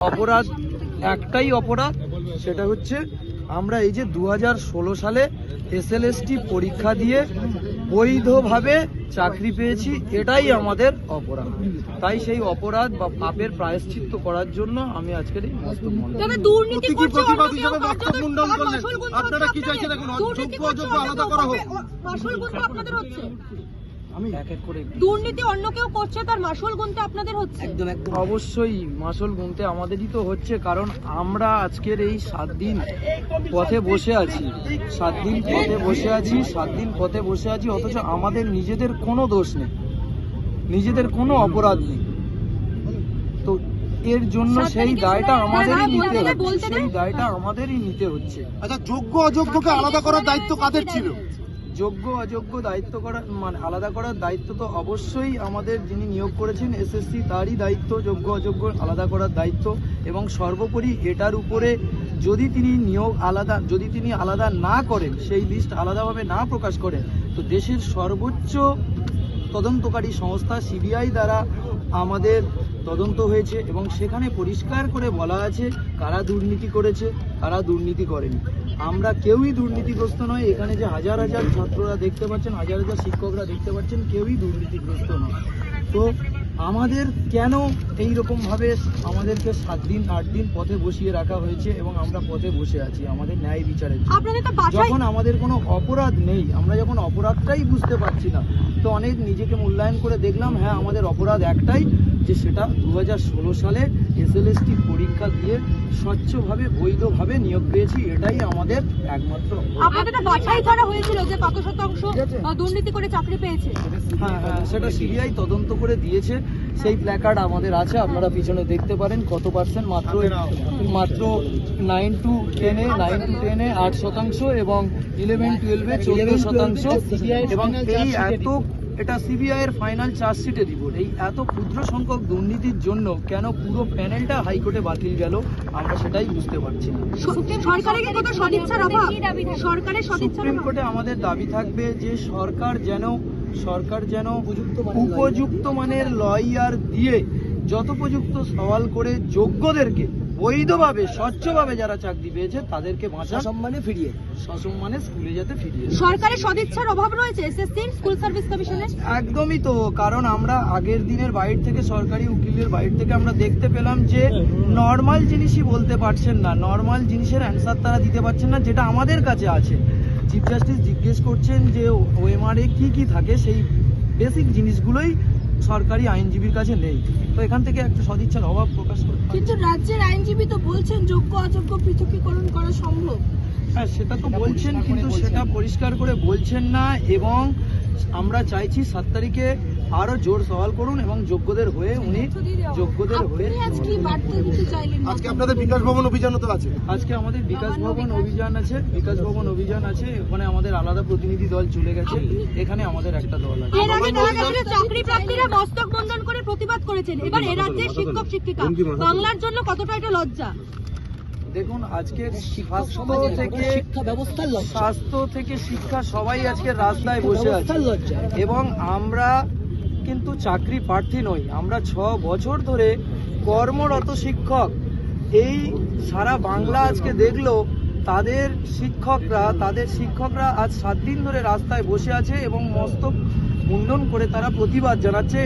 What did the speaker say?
অপরাধ একটাই অপরাধ সেটা হচ্ছে আমরা এই যে দুহাজার ষোলো সালে এসএলএসটি পরীক্ষা দিয়ে বৈধভাবে চাকরি পেয়েছি এটাই আমাদের অপরাধ তাই সেই অপরাধ বা পাপের প্রায়শ্চিত্ত করার জন্য আমি আজকের এই আপনারা কি চাইছেন এখন? আলাদা করা হোক। মাসুল গুনতে আপনাদের হচ্ছে আমি এক এক করে দুর্নীতি অন্য কেউ করছে তার মাসুল গুনতে আপনাদের হচ্ছে? অবশ্যই মাসল গুনতে আমাদেরই তো হচ্ছে কারণ আমরা আজকের এই সাত দিন পথে বসে আছি। সাত দিন পথে বসে আছি সাত দিন পথে বসে আছি অথচ আমাদের নিজেদের কোনো দোষ নেই। নিজেদের কোনো অপরাধ নেই। তো এর জন্য সেই দায়টা আমাদেরই নিতে হচ্ছে। সেই দায়টা আমাদেরই নিতে হচ্ছে। আচ্ছা যোগ্য অযোগ্যকে আলাদা করার দায়িত্ব কাদের ছিল? যোগ্য, অযোগ্য দায়িত্ব করা মানে আলাদা করার দায়িত্ব তো অবশ্যই আমাদের যিনি নিয়োগ করেছেন এসএসসি, তারই দায়িত্ব। যোগ্য, অযোগ্য আলাদা করার দায়িত্ব। এবং সর্বোপরি এটার উপরে যদি তিনি নিয়োগ আলাদা যদি তিনি আলাদা না করেন, সেই লিস্ট আলাদাভাবে না প্রকাশ করেন, তো দেশের সর্বোচ্চ তদন্তকারী সংস্থা সিবিআই দ্বারা আমাদের তদন্ত হয়েছে এবং সেখানে পরিষ্কার করে বলা আছে কারা দুর্নীতি করেছে কারা দুর্নীতি করেনি। আমরা কেউই দুর্নীতিগ্রস্ত নয় এখানে যে হাজার হাজার ছাত্ররা দেখতে পাচ্ছেন হাজার হাজার শিক্ষকরা দেখতে পাচ্ছেন কেউই দুর্নীতিগ্রস্ত নয়। তো আমাদের কেন এই রকমভাবে আমাদেরকে সাত দিন আট দিন পথে বসিয়ে রাখা হয়েছে এবং আমরা পথে বসে আছি আমাদের ন্যায় বিচারের যখন আমাদের কোনো অপরাধ নেই আমরা যখন অপরাধটাই বুঝতে পারছি না তো অনেক নিজেকে মূল্যায়ন করে দেখলাম হ্যাঁ আমাদের অপরাধ একটাই যে সেটা দু হাজার ষোলো সালে এসএলএসটি পরীক্ষা দিয়ে স্বচ্ছভাবে বৈধভাবে নিয়োগ পেয়েছি এটাই আমাদের একমাত্র আপনাদের বাছাই করা হয়েছিল যে কত শতাংশ দুর্নীতি করে চাকরি পেয়েছে। হ্যাঁ হ্যাঁ সেটা সিবিআই তদন্ত করে দিয়েছে। সেই প্ল্যাকার্ড আমাদের আছে আপনারা পিছনে দেখতে পারেন কত পার্সেন্ট মাত্র মাত্র নাইন টু টেনে নাইন টু টেনে আট শতাংশ এবং ইলেভেন টুয়েলভে চোদ্দ শতাংশ। এবং এই এত এটা সিবিআই এর ফাইনাল চার্জশিটে রিপোর্ট এই এত ক্ষুদ্র সংখ্যক দুর্নীতির জন্য কেন পুরো প্যানেলটা হাইকোর্টে বাতিল গেল আমরা সেটাই বুঝতে পারছি না। সুপ্রিম কোর্টে আমাদের দাবি থাকবে যে সরকার যেন সরকার যেন উপযুক্ত মানের লয়ার দিয়ে যথোপযুক্ত সওয়াল করে যোগ্যদেরকে বৈধভাবে স্বচ্ছভাবে যারা চাকরি পেয়েছে তাদেরকে বাঁচা সম্মানে ফিরিয়ে সসম্মানে স্কুলে যেতে ফিরিয়ে সরকারের সদিচ্ছার অভাব রয়েছে এসএসসি স্কুল সার্ভিস কমিশনের একদমই তো কারণ আমরা আগের দিনের বাইর থেকে সরকারি উকিলের বাইর থেকে আমরা দেখতে পেলাম যে নর্মাল জিনিসই বলতে পারছেন না। নর্মাল জিনিসের অ্যান্সার তারা দিতে পারছেন না যেটা আমাদের কাছে আছে। চিফ জাস্টিস জিজ্ঞেস করছেন যে ওএমআরএ কি কি থাকে? সেই বেসিক জিনিসগুলোই সরকারি আইনজীবীর কাছে নেই। তো এখান থেকে একটা সদিচ্ছার অভাব প্রকাশ করে কিন্তু রাজ্যের আইনজীবী তো বলছেন যোগ্য অযোগ্য পৃথকীকরণ করা সম্ভব। হ্যাঁ সেটা তো বলছেন কিন্তু সেটা পরিষ্কার করে বলছেন না এবং আমরা চাইছি সাত তারিখে আরও জোর সওয়াল করুন এবং যোগ্যদের হয়ে উনি যোগ্যদের হয়ে আজকে আপনাদের বিকাশ ভবন অভিযানও তো আছে। আজকে আমাদের বিকাশ ভবন অভিযান আছে বিকাশ ভবন অভিযান আছে ওখানে আমাদের আলাদা প্রতিনিধি দল চলে গেছে এখানে আমাদের একটা দল আছে। এর আগে দেখা চাকরি প্রার্থীরা মস্তক বন্ধন করে প্রতিবাদ করেছেন। এবার এ রাজ্যের শিক্ষক শিক্ষিকা বাংলার জন্য কতটা এটা লজ্জা? দেখুন আজকে স্বাস্থ্য থেকে শিক্ষা ব্যবস্থার স্বাস্থ্য থেকে শিক্ষা সবাই আজকে রাস্তায় বসে আছে। এবং আমরা কিন্তু চাকরি প্রার্থী নই। আমরা ছ বছর ধরে কর্মরত শিক্ষক। এই সারা বাংলা আজকে দেখল, তাদের শিক্ষকরা তাদের শিক্ষকরা আজ সাত দিন ধরে রাস্তায় বসে আছে এবং মস্তক মুন্ডন করে তারা প্রতিবাদ জানাচ্ছে।